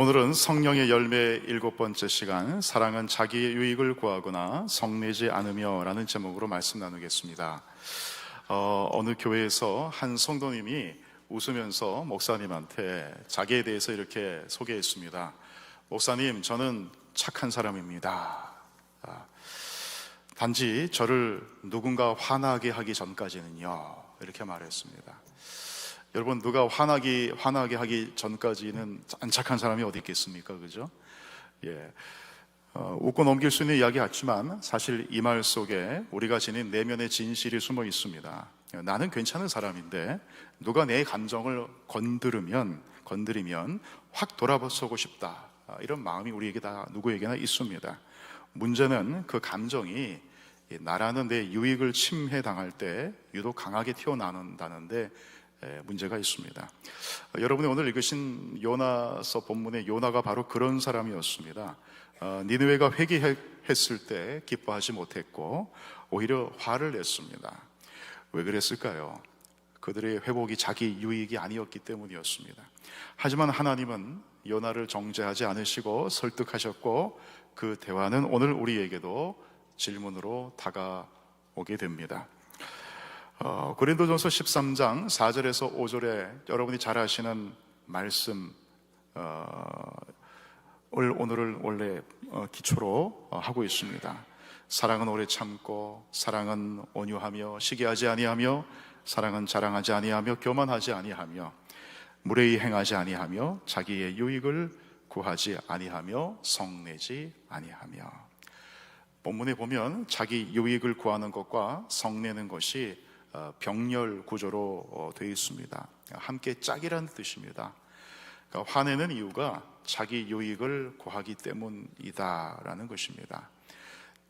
오늘은 성령의 열매 일곱 번째 시간 사랑은 자기의 유익을 구하거나 성내지 않으며 라는 제목으로 말씀 나누겠습니다. 어, 어느 교회에서 한 성도님이 웃으면서 목사님한테 자기에 대해서 이렇게 소개했습니다. 목사님, 저는 착한 사람입니다. 아, 단지 저를 누군가 화나게 하기 전까지는요. 이렇게 말했습니다. 여러분 누가 화나기 화나게 하기 전까지는 안 착한 사람이 어디 있겠습니까, 그죠? 예, 어, 웃고 넘길 수 있는 이야기 같지만 사실 이 말 속에 우리가 지닌 내면의 진실이 숨어 있습니다. 나는 괜찮은 사람인데 누가 내 감정을 건드리면 건드리면 확 돌아서고 싶다 아, 이런 마음이 우리에게 다 누구에게나 있습니다. 문제는 그 감정이 이 나라는 내 유익을 침해 당할 때 유독 강하게 튀어나온다는데 에, 문제가 있습니다. 어, 여러분이 오늘 읽으신 요나서 본문의 요나가 바로 그런 사람이었습니다. 어, 니느웨가 회개했을 때 기뻐하지 못했고 오히려 화를 냈습니다. 왜 그랬을까요? 그들의 회복이 자기 유익이 아니었기 때문이었습니다. 하지만 하나님은 요나를 정죄하지 않으시고 설득하셨고 그 대화는 오늘 우리에게도 질문으로 다가오게 됩니다. 어, 고린도전서 13장 4절에서 5절에 여러분이 잘 아시는 말씀 어, 을 오늘을 원래 어, 기초로 어, 하고 있습니다. 사랑은 오래 참고 사랑은 온유하며 시기하지 아니하며 사랑은 자랑하지 아니하며 교만하지 아니하며 무례히 행하지 아니하며 자기의 유익을 구하지 아니하며 성내지 아니하며 본문에 보면 자기 유익을 구하는 것과 성내는 것이 어, 병렬 구조로 되어 있습니다. 함께 짝이라는 뜻입니다. 그러니까 화내는 이유가 자기 유익을 구하기 때문이다라는 것입니다.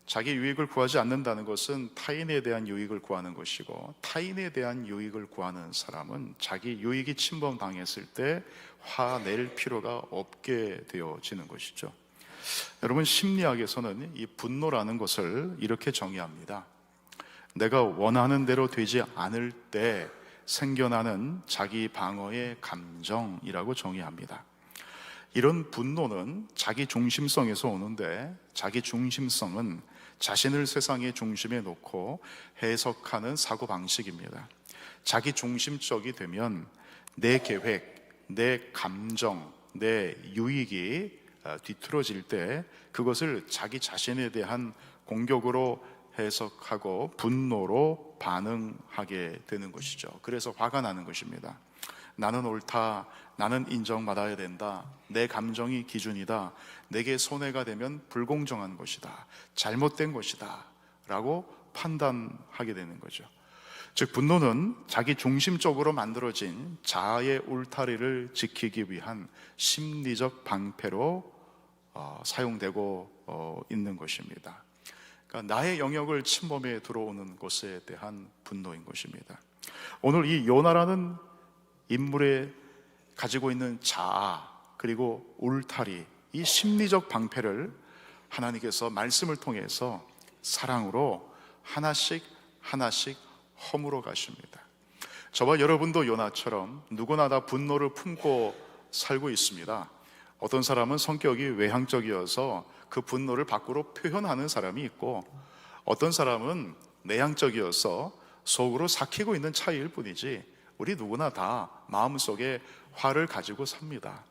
자기 유익을 구하지 않는다는 것은 타인에 대한 유익을 구하는 것이고 타인에 대한 유익을 구하는 사람은 자기 유익이 침범당했을 때 화낼 필요가 없게 되어지는 것이죠. 여러분 심리학에서는 이 분노라는 것을 이렇게 정의합니다. 내가 원하는 대로 되지 않을 때 생겨나는 자기 방어의 감정이라고 정의합니다. 이런 분노는 자기 중심성에서 오는데 자기 중심성은 자신을 세상의 중심에 놓고 해석하는 사고 방식입니다. 자기 중심적이 되면 내 계획, 내 감정, 내 유익이 어, 뒤틀어질 때 그것을 자기 자신에 대한 공격으로 해석하고 분노로 반응하게 되는 것이죠. 그래서 화가 나는 것입니다. 나는 옳다. 나는 인정받아야 된다. 내 감정이 기준이다. 내게 손해가 되면 불공정한 것이다. 잘못된 것이다. 라고 판단하게 되는 거죠. 즉, 분노는 자기 중심적으로 만들어진 자아의 울타리를 지키기 위한 심리적 방패로 어, 사용되고 어, 있는 것입니다. 그러니까 나의 영역을 침범해 들어오는 것에 대한 분노인 것입니다. 오늘 이 요나라는 인물의 가지고 있는 자아 그리고 울타리 이 심리적 방패를 하나님께서 말씀을 통해서 사랑으로 하나씩 하나씩 허물어 가십니다. 저와 여러분도 요나처럼 누구나 다 분노를 품고 살고 있습니다. 어떤 사람은 성격이 외향적이어서 그 분노를 밖으로 표현하는 사람이 있고 어떤 사람은 내향적이어서 속으로 삭히고 있는 차이일 뿐이지 우리 누구나 다 마음속에 화를 가지고 삽니다.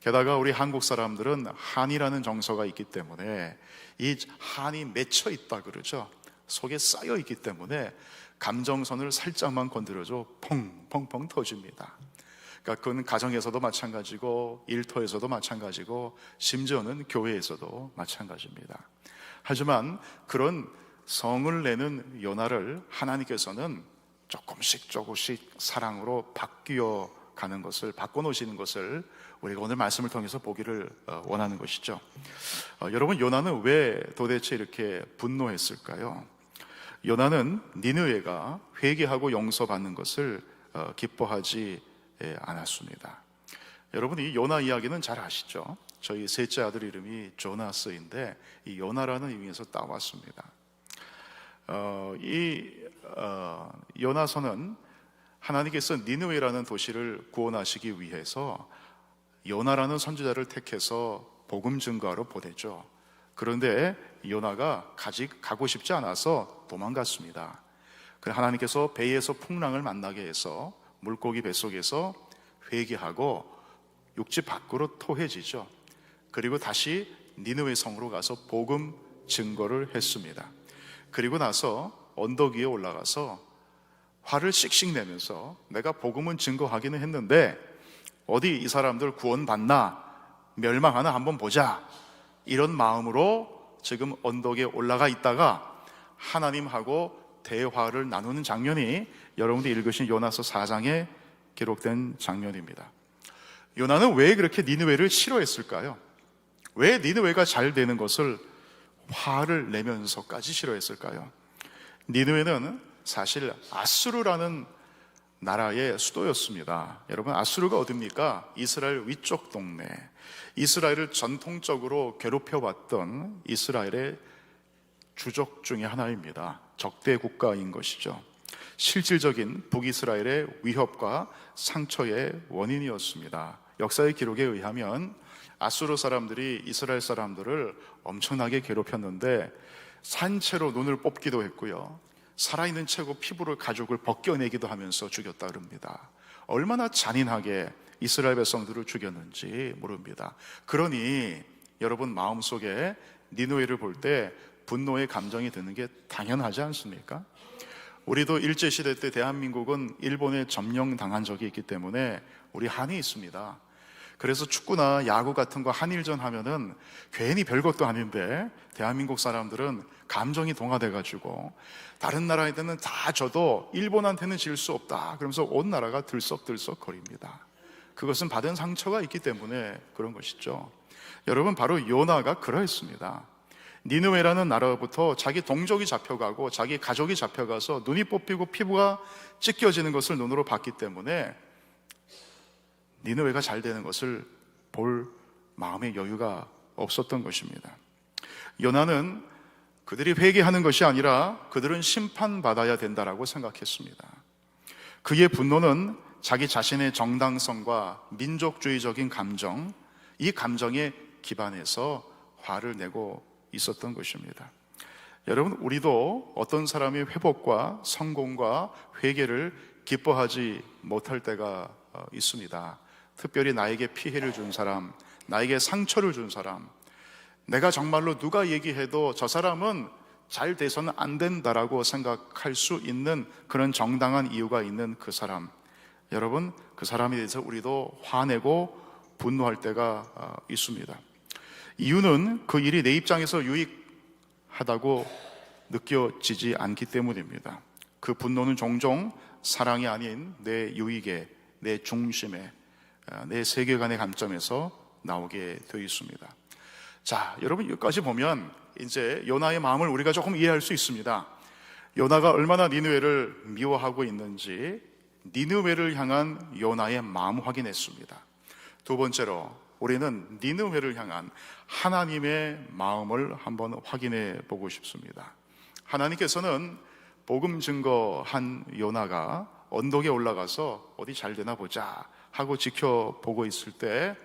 게다가 우리 한국 사람들은 한이라는 정서가 있기 때문에 이 한이 맺혀 있다 그러죠. 속에 쌓여 있기 때문에 감정선을 살짝만 건드려줘 펑펑펑 터집니다. 그러니까 그건 가정에서도 마찬가지고 일터에서도 마찬가지고 심지어는 교회에서도 마찬가지입니다. 하지만 그런 성을 내는 연화를 하나님께서는 조금씩 조금씩 사랑으로 바뀌어 가는 것을 바꿔 놓으시는 것을 우리가 오늘 말씀을 통해서 보기를 어, 원하는 것이죠. 어, 여러분 요나는 왜 도대체 이렇게 분노했을까요? 요나는 니느웨가 회개하고 용서받는 것을 어, 기뻐하지 예, 않았습니다. 여러분 이 요나 이야기는 잘 아시죠? 저희 셋째 아들 이름이 조나스인데 이 요나라는 의미에서 따왔습니다. 어, 이 어, 요나서는 하나님께서 니느웨라는 도시를 구원하시기 위해서 요나라는 선지자를 택해서 복음 증거하러 보내죠. 그런데 요나가 가지 가고 싶지 않아서 도망갔습니다. 그 하나님께서 배에서 풍랑을 만나게 해서 물고기 뱃속에서 회개하고 육지 밖으로 토해지죠. 그리고 다시 니느웨 성으로 가서 복음 증거를 했습니다. 그리고 나서 언덕 위에 올라가서 화를 씩씩 내면서 내가 복음은 증거하기는 했는데 어디 이 사람들 구원받나 멸망하나 한번 보자 이런 마음으로 지금 언덕에 올라가 있다가 하나님하고 대화를 나누는 장면이 여러분들이 읽으신 요나서 4장에 기록된 장면입니다. 요나는 왜 그렇게 니느웨를 싫어했을까요? 왜 니느웨가 잘 되는 것을 화를 내면서까지 싫어했을까요? 니느웨는 사실 아수르라는 나라의 수도였습니다. 여러분 아수르가 어딥니까? 이스라엘 위쪽 동네. 이스라엘을 전통적으로 괴롭혀 왔던 이스라엘의 주적 중의 하나입니다. 적대 국가인 것이죠. 실질적인 북이스라엘의 위협과 상처의 원인이었습니다. 역사의 기록에 의하면 아수르 사람들이 이스라엘 사람들을 엄청나게 괴롭혔는데 산채로 눈을 뽑기도 했고요. 살아있는 채고 피부를 가죽을 벗겨내기도 하면서 죽였다 그럽니다. 얼마나 잔인하게 이스라엘 백성들을 죽였는지 모릅니다. 그러니 여러분 마음속에 니노이를 볼 때 분노의 감정이 드는 게 당연하지 않습니까? 우리도 일제시대 때 대한민국은 일본에 점령당한 적이 있기 때문에 우리 한이 있습니다. 그래서 축구나 야구 같은 거 한일전 하면은 괜히 별것도 아닌데 대한민국 사람들은 감정이 동화돼 가지고 다른 나라에는 다 져도 일본한테는 질 수 없다. 그러면서 온 나라가 들썩들썩 거립니다. 그것은 받은 상처가 있기 때문에 그런 것이죠. 여러분 바로 요나가 그러했습니다. 니느웨라는 나라부터 자기 동족이 잡혀가고 자기 가족이 잡혀가서 눈이 뽑히고 피부가 찢겨지는 것을 눈으로 봤기 때문에 니느웨가 잘 되는 것을 볼 마음의 여유가 없었던 것입니다. 요나는 그들이 회개하는 것이 아니라 그들은 심판받아야 된다라고 생각했습니다. 그의 분노는 자기 자신의 정당성과 민족주의적인 감정, 이 감정에 기반해서 화를 내고 있었던 것입니다. 여러분, 우리도 어떤 사람의 회복과 성공과 회개를 기뻐하지 못할 때가 어, 있습니다. 특별히 나에게 피해를 준 사람, 나에게 상처를 준 사람, 내가 정말로 누가 얘기해도 저 사람은 잘 돼서는 안 된다라고 생각할 수 있는 그런 정당한 이유가 있는 그 사람. 여러분, 그 사람에 대해서 우리도 화내고 분노할 때가 어, 있습니다. 이유는 그 일이 내 입장에서 유익하다고 느껴지지 않기 때문입니다. 그 분노는 종종 사랑이 아닌 내 유익에, 내 중심에, 어, 내 세계관의 관점에서 나오게 되어 있습니다. 자, 여러분 여기까지 보면 이제 요나의 마음을 우리가 조금 이해할 수 있습니다. 요나가 얼마나 니느웨를 미워하고 있는지 니느웨를 향한 요나의 마음 확인했습니다. 두 번째로 우리는 니느웨를 향한 하나님의 마음을 한번 확인해 보고 싶습니다. 하나님께서는 복음 증거한 요나가 언덕에 올라가서 어디 잘 되나 보자 하고 지켜보고 있을 때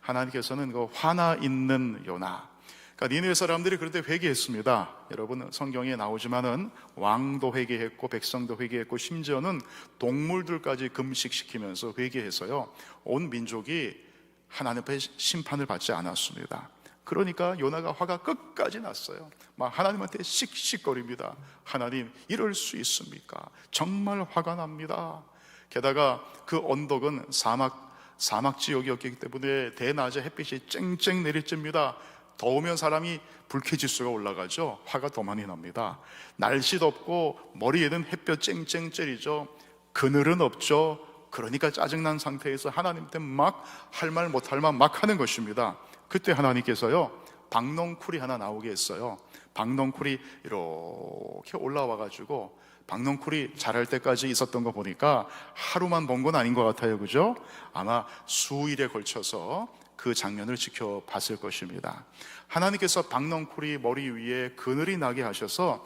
하나님께서는 그 화나 있는 요나 그러니까 니네 사람들이 그럴 때 회개했습니다. 여러분 성경에 나오지만은 왕도 회개했고 백성도 회개했고 심지어는 동물들까지 금식시키면서 회개해서요 온 민족이 하나님 앞에 심판을 받지 않았습니다. 그러니까 요나가 화가 끝까지 났어요. 막 하나님한테 씩씩거립니다. 하나님 이럴 수 있습니까? 정말 화가 납니다. 게다가 그 언덕은 사막 사막 지역이었기 때문에 대낮에 햇빛이 쨍쨍 내리쬐니다. 더우면 사람이 불쾌지수가 올라가죠. 화가 더 많이 납니다. 날씨 덥고 머리에는 햇볕 쨍쨍 쬐리죠. 그늘은 없죠. 그러니까 짜증난 상태에서 하나님한테 막 할 말 못할 말 막 하는 것입니다. 그때 하나님께서요. 박농쿨이 하나 나오게 했어요. 박농쿨이 이렇게 올라와 가지고 박농쿨이 자랄 때까지 있었던 거 보니까 하루만 본 건 아닌 것 같아요. 그죠? 아마 수일에 걸쳐서 그 장면을 지켜봤을 것입니다. 하나님께서 박농쿨이 머리 위에 그늘이 나게 하셔서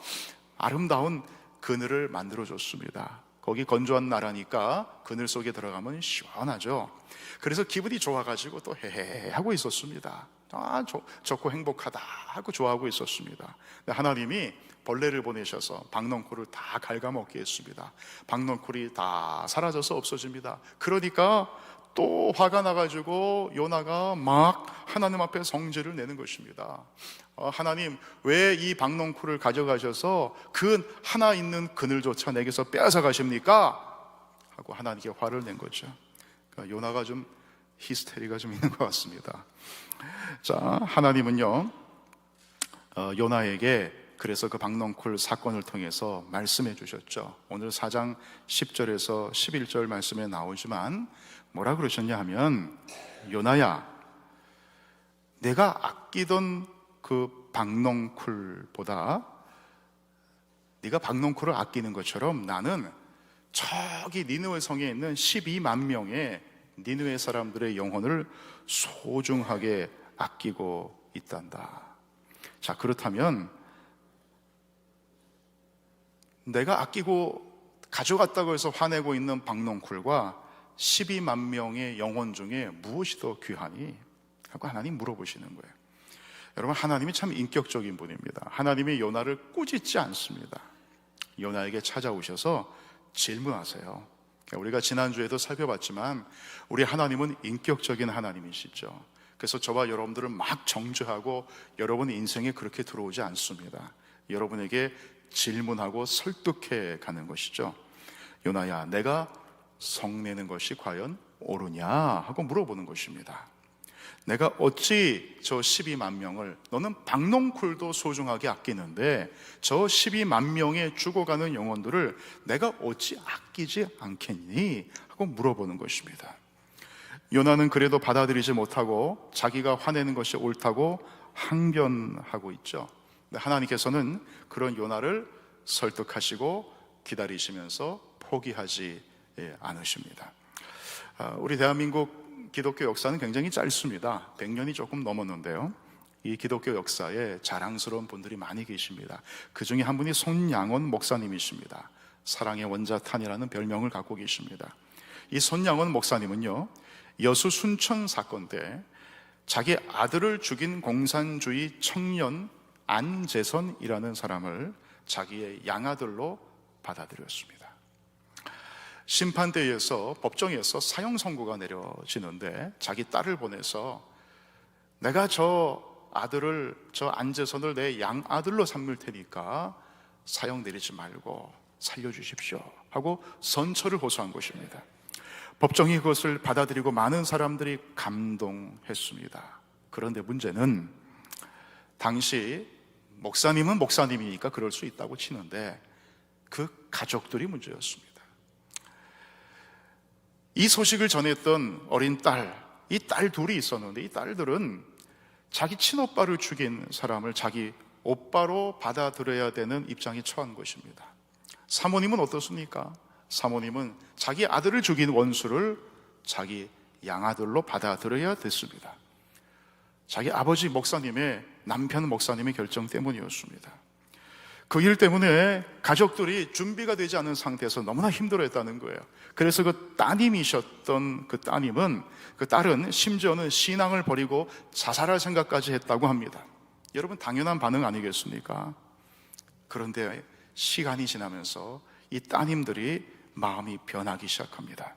아름다운 그늘을 만들어 줬습니다. 거기 건조한 나라니까 그늘 속에 들어가면 시원하죠. 그래서 기분이 좋아가지고 또 헤헤 하고 있었습니다. 아, 좋, 좋고 행복하다 하고 좋아하고 있었습니다. 하나님이 벌레를 보내셔서 박넝쿨을 다 갉아먹게 했습니다. 박넝쿨이 다 사라져서 없어집니다. 그러니까 또 화가 나가지고 요나가 막 하나님 앞에 성질을 내는 것입니다. 어, 하나님 왜 이 박농쿨을 가져가셔서 그 하나 있는 그늘조차 내게서 빼앗아 가십니까? 하고 하나님께 화를 낸 거죠. 그러니까 요나가 좀 히스테리가 좀 있는 것 같습니다. 자 하나님은요 어, 요나에게 그래서 그 박농쿨 사건을 통해서 말씀해 주셨죠. 오늘 4장 10절에서 11절 말씀에 나오지만 뭐라 그러셨냐 하면 요나야 내가 아끼던 그 박농쿨보다 네가 박농쿨을 아끼는 것처럼 나는 저기 니느웨 성에 있는 12만 명의 니느웨 사람들의 영혼을 소중하게 아끼고 있단다. 자, 그렇다면 내가 아끼고 가져갔다고 해서 화내고 있는 박농쿨과 12만 명의 영혼 중에 무엇이 더 귀하니? 하고 하나님 물어보시는 거예요. 여러분 하나님이 참 인격적인 분입니다. 하나님이 요나를 꾸짖지 않습니다. 요나에게 찾아오셔서 질문하세요. 그러니까 우리가 지난주에도 살펴봤지만 우리 하나님은 인격적인 하나님이시죠. 그래서 저와 여러분들은 막 정죄하고 여러분 인생에 그렇게 들어오지 않습니다. 여러분에게 질문하고 설득해 가는 것이죠. 요나야, 내가 성내는 것이 과연 옳으냐 하고 물어보는 것입니다. 내가 어찌 저 12만 명을 너는 박농쿨도 소중하게 아끼는데 저 12만 명의 죽어가는 영혼들을 내가 어찌 아끼지 않겠니? 하고 물어보는 것입니다. 요나는 그래도 받아들이지 못하고 자기가 화내는 것이 옳다고 항변하고 있죠. 하나님께서는 그런 요나를 설득하시고 기다리시면서 포기하지 않으십니다. 아, 우리 대한민국 기독교 역사는 굉장히 짧습니다. 100년이 조금 넘었는데요. 이 기독교 역사에 자랑스러운 분들이 많이 계십니다. 그 중에 한 분이 손양원 목사님이십니다. 사랑의 원자탄이라는 별명을 갖고 계십니다. 이 손양원 목사님은요, 여수 순천 사건 때 자기 아들을 죽인 공산주의 청년 안재선이라는 사람을 자기의 양아들로 받아들였습니다. 심판대에서 법정에서 사형 선고가 내려지는데 자기 딸을 보내서 내가 저 아들을 저 안재선을 내 양아들로 삼을 테니까 사형 내리지 말고 살려주십시오 하고 선처를 호소한 것입니다. 법정이 그것을 받아들이고 많은 사람들이 감동했습니다. 그런데 문제는 당시 목사님은 목사님이니까 그럴 수 있다고 치는데 그 가족들이 문제였습니다. 이 소식을 전했던 어린 딸, 이 딸 둘이 있었는데 이 딸들은 자기 친오빠를 죽인 사람을 자기 오빠로 받아들여야 되는 입장에 처한 것입니다. 사모님은 어떻습니까? 사모님은 자기 아들을 죽인 원수를 자기 양아들로 받아들여야 됐습니다. 자기 아버지 목사님의 남편 목사님의 결정 때문이었습니다. 그 일 때문에 가족들이 준비가 되지 않은 상태에서 너무나 힘들어했다는 거예요. 그래서 그 따님이셨던 그 따님은 그 딸은 심지어는 신앙을 버리고 자살할 생각까지 했다고 합니다. 여러분 당연한 반응 아니겠습니까? 그런데 시간이 지나면서 이 따님들이 마음이 변하기 시작합니다.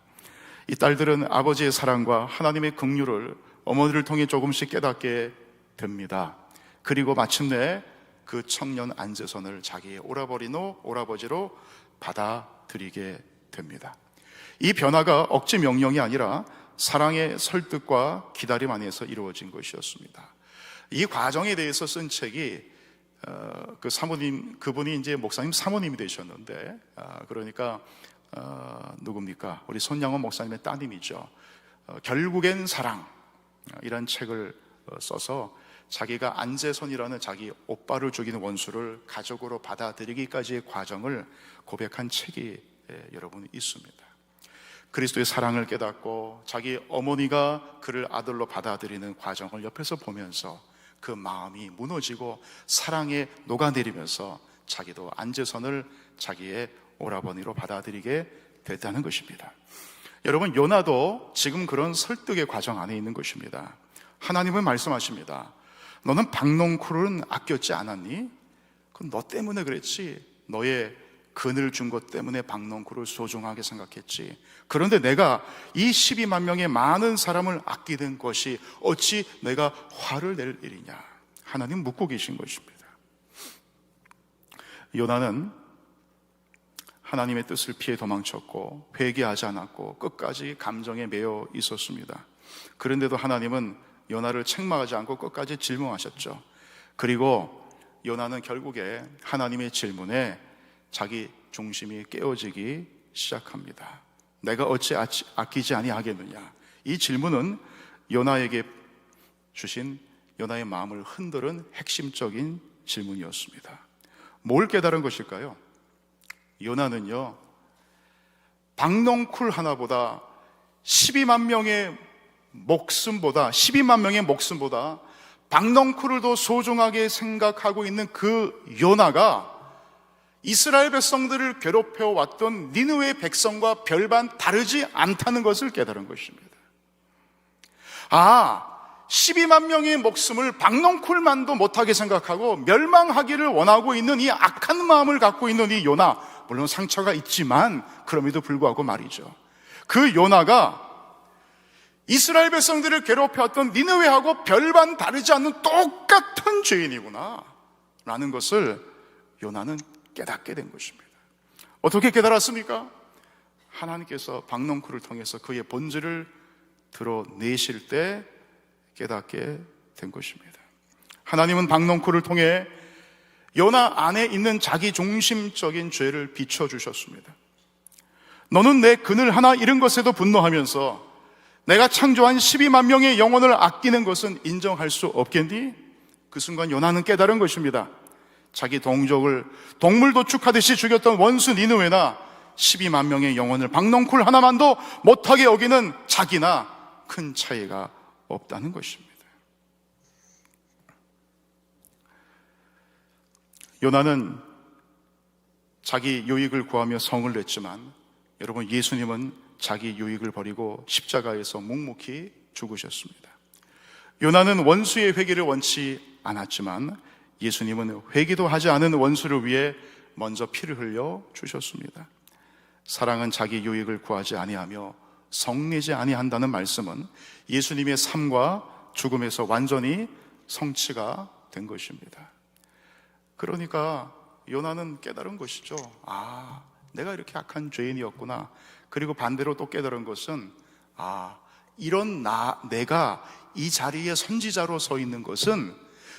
이 딸들은 아버지의 사랑과 하나님의 긍휼을 어머니를 통해 조금씩 깨닫게 됩니다. 그리고 마침내 그 청년 안재선을 자기의 오라버리노 오라버지로 받아들이게 됩니다. 이 변화가 억지 명령이 아니라 사랑의 설득과 기다림 안에서 이루어진 것이었습니다. 이 과정에 대해서 쓴 책이 어, 그 사모님 그분이 이제 목사님 사모님이 되셨는데 어, 그러니까 어, 누굽니까? 우리 손양원 목사님의 따님이죠. 어, 결국엔 사랑 어, 이런 책을 어, 써서 자기가 안재선이라는 자기 오빠를 죽이는 원수를 가족으로 받아들이기까지의 과정을 고백한 책이 예, 여러분 있습니다. 그리스도의 사랑을 깨닫고 자기 어머니가 그를 아들로 받아들이는 과정을 옆에서 보면서 그 마음이 무너지고 사랑에 녹아내리면서 자기도 안재선을 자기의 오라버니로 받아들이게 됐다는 것입니다. 여러분, 요나도 지금 그런 설득의 과정 안에 있는 것입니다. 하나님은 말씀하십니다. 너는 박농쿨은 아꼈지 않았니? 그건 너 때문에 그랬지. 너의 근을 준것 때문에 박농쿨을 소중하게 생각했지. 그런데 내가 이 12만 명의 많은 사람을 아끼는 것이 어찌 내가 화를 낼 일이냐. 하나님 묻고 계신 것입니다. 요나는 하나님의 뜻을 피해 도망쳤고 회개하지 않았고 끝까지 감정에 매여 있었습니다. 그런데도 하나님은 요나를 책망하지 않고 끝까지 질문하셨죠. 그리고 요나는 결국에 하나님의 질문에 자기 중심이 깨어지기 시작합니다. 내가 어찌 아끼지 아니하겠느냐? 이 질문은 요나에게 주신 요나의 마음을 흔드는 핵심적인 질문이었습니다. 뭘 깨달은 것일까요? 요나는요, 박농쿨 하나보다 12만 명의 목숨보다, 12만 명의 목숨보다 박농쿨을 더 소중하게 생각하고 있는 그 요나가 이스라엘 백성들을 괴롭혀 왔던 니느웨 백성과 별반 다르지 않다는 것을 깨달은 것입니다. 아, 12만 명의 목숨을 박농쿨만도 못하게 생각하고 멸망하기를 원하고 있는 이 악한 마음을 갖고 있는 이 요나, 물론 상처가 있지만 그럼에도 불구하고 말이죠. 그 요나가 이스라엘 백성들을 괴롭혀왔던 니느웨하고 별반 다르지 않는 똑같은 죄인이구나. 라는 것을 요나는 깨닫게 된 것입니다. 어떻게 깨달았습니까? 하나님께서 박농쿨을 통해서 그의 본질을 드러내실 때 깨닫게 된 것입니다. 하나님은 박농쿨을 통해 요나 안에 있는 자기 중심적인 죄를 비춰주셨습니다. 너는 내 그늘 하나 잃은 것에도 분노하면서 내가 창조한 12만 명의 영혼을 아끼는 것은 인정할 수 없겠니? 그 순간 요나는 깨달은 것입니다. 자기 동족을 동물 도축하듯이 죽였던 원수 니느웨나 12만 명의 영혼을 박농쿨 하나만도 못하게 여기는 자기나 큰 차이가 없다는 것입니다. 요나는 자기 유익을 구하며 성을 냈지만 여러분 예수님은 자기 유익을 버리고 십자가에서 묵묵히 죽으셨습니다. 요나는 원수의 회개를 원치 않았지만 예수님은 회개도 하지 않은 원수를 위해 먼저 피를 흘려 주셨습니다. 사랑은 자기 유익을 구하지 아니하며 성내지 아니한다는 말씀은 예수님의 삶과 죽음에서 완전히 성취가 된 것입니다. 그러니까 요나는 깨달은 것이죠. 아, 내가 이렇게 악한 죄인이었구나. 그리고 반대로 또 깨달은 것은 아, 이런 나 내가 이 자리에 선지자로 서 있는 것은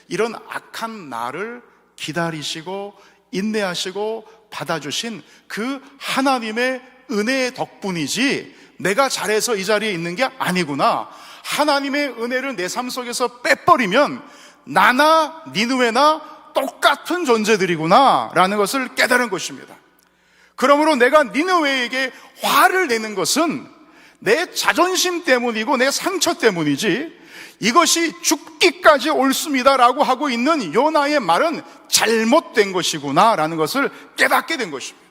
이런 악한 나를 기다리시고 인내하시고 받아주신 그 하나님의 은혜의 덕분이지 내가 잘해서 이 자리에 있는 게 아니구나. 하나님의 은혜를 내 삶 속에서 빼버리면 나나 니누에나 똑같은 존재들이구나 라는 것을 깨달은 것입니다. 그러므로 내가 니느웨에게 화를 내는 것은 내 자존심 때문이고 내 상처 때문이지 이것이 죽기까지 옳습니다라고 하고 있는 요나의 말은 잘못된 것이구나라는 것을 깨닫게 된 것입니다.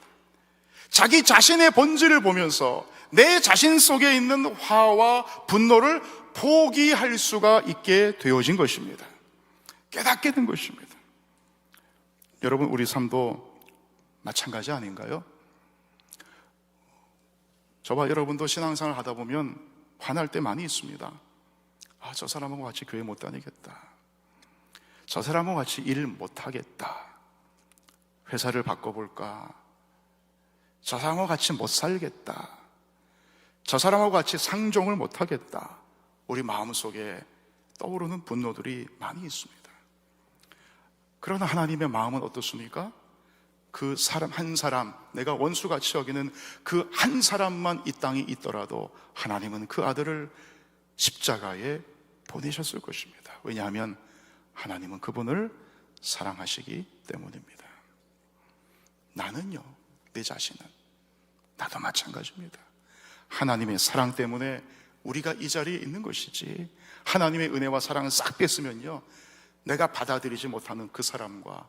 자기 자신의 본질을 보면서 내 자신 속에 있는 화와 분노를 포기할 수가 있게 되어진 것입니다. 깨닫게 된 것입니다. 여러분, 우리 삶도 마찬가지 아닌가요? 저와 여러분도 신앙생활 하다 보면 화날 때 많이 있습니다. 아, 저 사람하고 같이 교회 못 다니겠다. 저 사람하고 같이 일 못 하겠다. 회사를 바꿔볼까? 저 사람하고 같이 못 살겠다. 저 사람하고 같이 상종을 못 하겠다. 우리 마음속에 떠오르는 분노들이 많이 있습니다. 그러나 하나님의 마음은 어떻습니까? 그 사람 한 사람, 내가 원수같이 여기는 그 한 사람만 이 땅에 있더라도 하나님은 그 아들을 십자가에 보내셨을 것입니다. 왜냐하면 하나님은 그분을 사랑하시기 때문입니다. 나는요, 내 자신은 나도 마찬가지입니다. 하나님의 사랑 때문에 우리가 이 자리에 있는 것이지 하나님의 은혜와 사랑을 싹 뺐으면요, 내가 받아들이지 못하는 그 사람과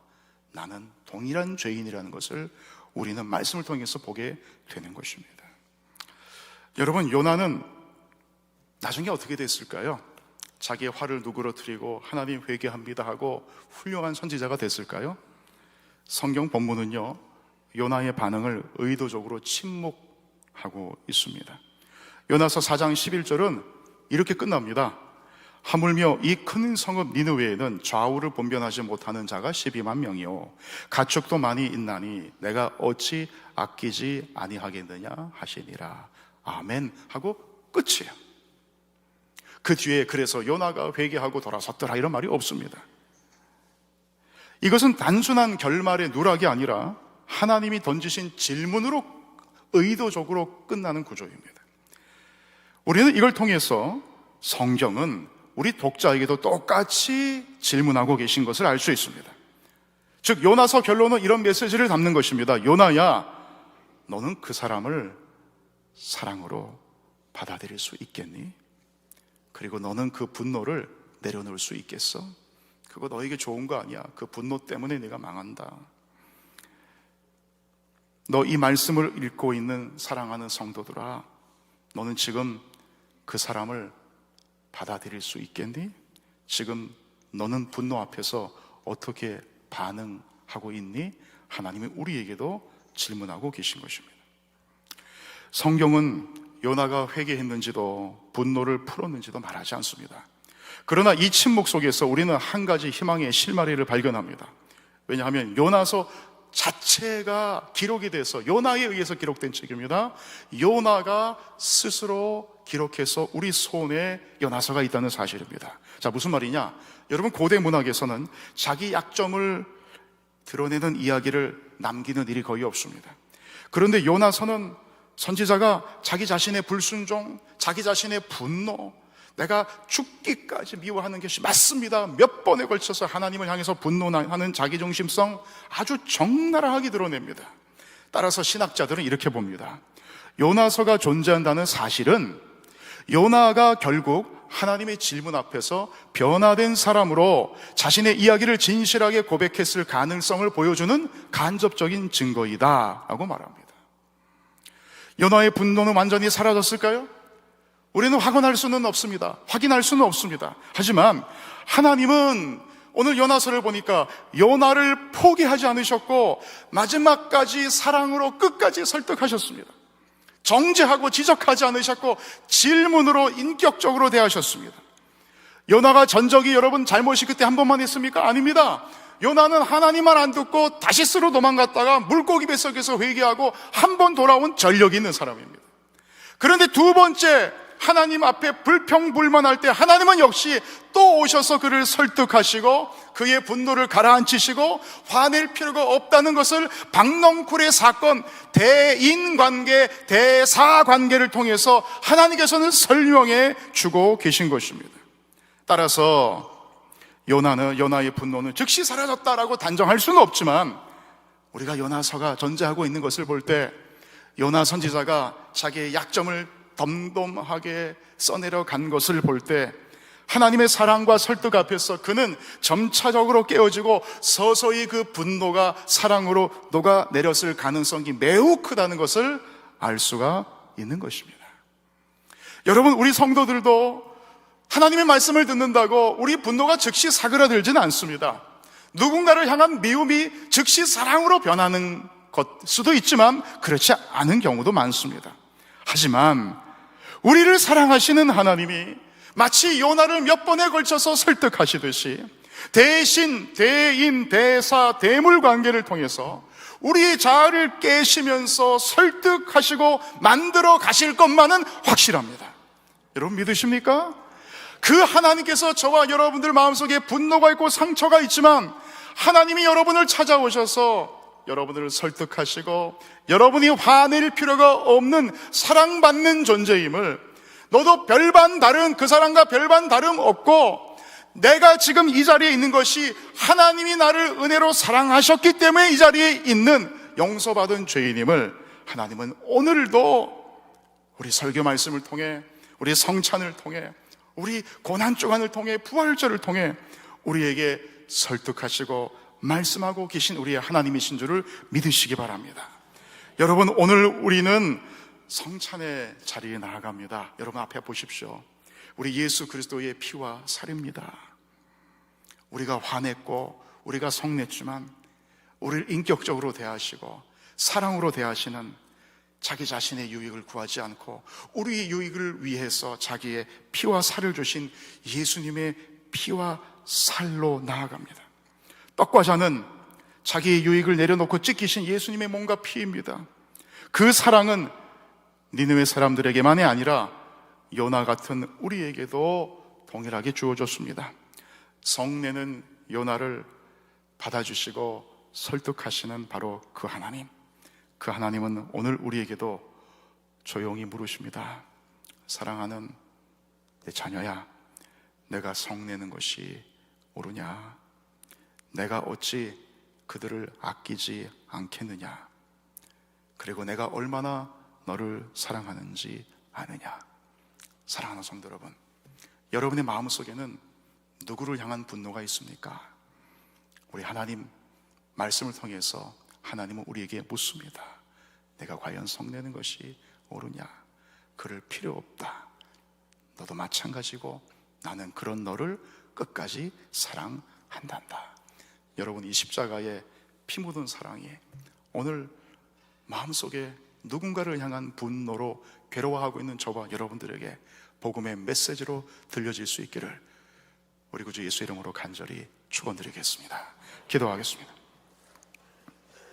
나는 동일한 죄인이라는 것을 우리는 말씀을 통해서 보게 되는 것입니다. 여러분, 요나는 나중에 어떻게 됐을까요? 자기의 화를 누그러뜨리고 하나님 회개합니다 하고 훌륭한 선지자가 됐을까요? 성경 본문은요, 요나의 반응을 의도적으로 침묵하고 있습니다. 요나서 4장 11절은 이렇게 끝납니다. 하물며 이 큰 성읍 니느웨에는 좌우를 분변하지 못하는 자가 12만 명이요 가축도 많이 있나니 내가 어찌 아끼지 아니하겠느냐 하시니라 아멘 하고 끝이에요. 그 뒤에 그래서 요나가 회개하고 돌아섰더라 이런 말이 없습니다. 이것은 단순한 결말의 누락이 아니라 하나님이 던지신 질문으로 의도적으로 끝나는 구조입니다. 우리는 이걸 통해서 성경은 우리 독자에게도 똑같이 질문하고 계신 것을 알 수 있습니다. 즉, 요나서 결론은 이런 메시지를 담는 것입니다. 요나야, 너는 그 사람을 사랑으로 받아들일 수 있겠니? 그리고 너는 그 분노를 내려놓을 수 있겠어? 그거 너에게 좋은 거 아니야. 그 분노 때문에 네가 망한다. 너 이 말씀을 읽고 있는 사랑하는 성도들아, 너는 지금 그 사람을 받아들일 수 있겠니? 지금 너는 분노 앞에서 어떻게 반응하고 있니? 하나님이 우리에게도 질문하고 계신 것입니다. 성경은 요나가 회개했는지도 분노를 풀었는지도 말하지 않습니다. 그러나 이 침묵 속에서 우리는 한 가지 희망의 실마리를 발견합니다. 왜냐하면 요나서 자체가 기록이 돼서 요나에 의해서 기록된 책입니다. 요나가 스스로 기록해서 우리 손에 요나서가 있다는 사실입니다. 자, 무슨 말이냐? 여러분 고대 문학에서는 자기 약점을 드러내는 이야기를 남기는 일이 거의 없습니다. 그런데 요나서는 선지자가 자기 자신의 불순종, 자기 자신의 분노, 내가 죽기까지 미워하는 것이 맞습니다. 몇 번에 걸쳐서 하나님을 향해서 분노하는 자기중심성 아주 적나라하게 드러냅니다. 따라서 신학자들은 이렇게 봅니다. 요나서가 존재한다는 사실은 요나가 결국 하나님의 질문 앞에서 변화된 사람으로 자신의 이야기를 진실하게 고백했을 가능성을 보여주는 간접적인 증거이다. 라고 말합니다. 요나의 분노는 완전히 사라졌을까요? 우리는 확언할 수는 없습니다. 확인할 수는 없습니다. 하지만 하나님은 오늘 요나서를 보니까 요나를 포기하지 않으셨고 마지막까지 사랑으로 끝까지 설득하셨습니다. 정죄하고 지적하지 않으셨고 질문으로 인격적으로 대하셨습니다. 요나가 전적이 여러분 잘못이 그때 한 번만 했습니까? 아닙니다. 요나는 하나님만 안 듣고 다시스로 도망갔다가 물고기 뱃속에서 회개하고 한 번 돌아온 전력이 있는 사람입니다. 그런데 두 번째 하나님 앞에 불평불만할 때 하나님은 역시 또 오셔서 그를 설득하시고 그의 분노를 가라앉히시고 화낼 필요가 없다는 것을 박넝쿨의 사건 대인관계 대사관계를 통해서 하나님께서는 설명해 주고 계신 것입니다. 따라서 요나는 요나의 분노는 즉시 사라졌다라고 단정할 수는 없지만 우리가 요나서가 존재하고 있는 것을 볼 때 요나 선지자가 자기의 약점을 덤덤하게 써내려 간 것을 볼 때 하나님의 사랑과 설득 앞에서 그는 점차적으로 깨어지고 서서히 그 분노가 사랑으로 녹아 내렸을 가능성이 매우 크다는 것을 알 수가 있는 것입니다. 여러분, 우리 성도들도 하나님의 말씀을 듣는다고 우리 분노가 즉시 사그라들지는 않습니다. 누군가를 향한 미움이 즉시 사랑으로 변하는 것 수도 있지만 그렇지 않은 경우도 많습니다. 하지만 우리를 사랑하시는 하나님이 마치 요나를 몇 번에 걸쳐서 설득하시듯이 대신, 대인, 대사, 대물 관계를 통해서 우리의 자아를 깨시면서 설득하시고 만들어 가실 것만은 확실합니다. 여러분 믿으십니까? 그 하나님께서 저와 여러분들 마음속에 분노가 있고 상처가 있지만 하나님이 여러분을 찾아오셔서 여러분을 설득하시고 여러분이 화낼 필요가 없는 사랑받는 존재임을 너도 별반 다른 그 사람과 별반 다름 없고 내가 지금 이 자리에 있는 것이 하나님이 나를 은혜로 사랑하셨기 때문에 이 자리에 있는 용서받은 죄인임을 하나님은 오늘도 우리 설교 말씀을 통해 우리 성찬을 통해 우리 고난 주간을 통해 부활절을 통해 우리에게 설득하시고 말씀하고 계신 우리의 하나님이신 줄을 믿으시기 바랍니다. 여러분, 오늘 우리는 성찬의 자리에 나아갑니다. 여러분 앞에 보십시오. 우리 예수 그리스도의 피와 살입니다. 우리가 화냈고, 우리가 성냈지만, 우리를 인격적으로 대하시고, 사랑으로 대하시는 자기 자신의 유익을 구하지 않고, 우리의 유익을 위해서 자기의 피와 살을 주신 예수님의 피와 살로 나아갑니다. 떡과 잔은 자기의 유익을 내려놓고 찢기신 예수님의 몸과 피입니다. 그 사랑은 니느웨 사람들에게만이 아니라 요나 같은 우리에게도 동일하게 주어졌습니다. 성내는 요나를 받아주시고 설득하시는 바로 그 하나님. 그 하나님은 오늘 우리에게도 조용히 물으십니다. 사랑하는 내 자녀야, 내가 성내는 것이 옳으냐? 내가 어찌 그들을 아끼지 않겠느냐? 그리고 내가 얼마나 너를 사랑하는지 아느냐? 사랑하는 성도 여러분, 여러분의 마음 속에는 누구를 향한 분노가 있습니까? 우리 하나님 말씀을 통해서 하나님은 우리에게 묻습니다. 내가 과연 성내는 것이 옳으냐? 그럴 필요 없다. 너도 마찬가지고 나는 그런 너를 끝까지 사랑한단다. 여러분 이 십자가의 피 묻은 사랑이 오늘 마음속에 누군가를 향한 분노로 괴로워하고 있는 저와 여러분들에게 복음의 메시지로 들려질 수 있기를 우리 구주 예수 이름으로 간절히 축원드리겠습니다. 기도하겠습니다.